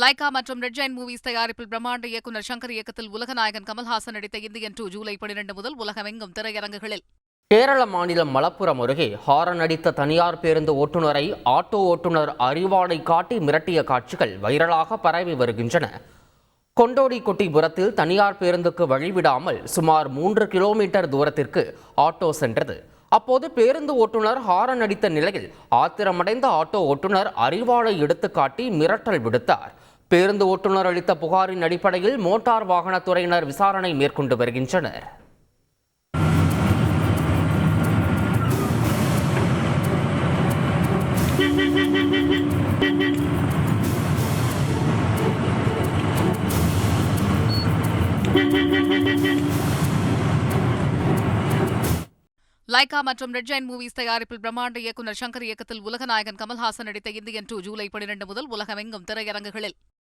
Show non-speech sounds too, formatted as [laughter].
Lyca மற்றும் red giant movies தயாரிப்பில் பிரம்மாண்ட இயக்குநர் சங்கர் இயக்கத்தில் உலகநாயகன் கமல்ஹாசன் நடித்த இந்தியன் டூ ஜூலை பனிரெண்டு முதல் உலகமெங்கும் திரையரங்குகளில். கேரள மாநிலம் மலப்புரம் அருகே ஹாரன் அடித்த தனியார் பேருந்து ஓட்டுநரை ஆட்டோ ஓட்டுநர் அறிவாளை காட்டி மிரட்டிய காட்சிகள் வைரலாக பரவி வருகின்றன. கொண்டோடி கொட்டிபுரத்தில் தனியார் பேருந்துக்கு வழிவிடாமல் சுமார் மூன்று கிலோமீட்டர் தூரத்திற்கு ஆட்டோ சென்றது. அப்போது பேருந்து ஓட்டுநர் ஹாரன் அடித்த நிலையில் ஆத்திரமடைந்த ஆட்டோ ஓட்டுநர் அறிவாளை எடுத்து காட்டி மிரட்டல் விடுத்தார். பேருந்து ஓட்டுநர் அளித்த புகாரின் அடிப்படையில் மோட்டார் வாகனத்துறையினர் விசாரணை மேற்கொண்டு வருகின்றனர். [laughs] லைகா மற்றும் ரெட் ஜெயின் மூவிஸ் தயாரிப்பில் பிரம்மாண்ட இயக்குநர் சங்கர் இயக்கத்தில் உலகநாயகன் கமல்ஹாசன் நடித்த இந்தியன் டூ ஜூலை பனிரெண்டு முதல் உலகமெங்கும் திரையரங்குகளில்.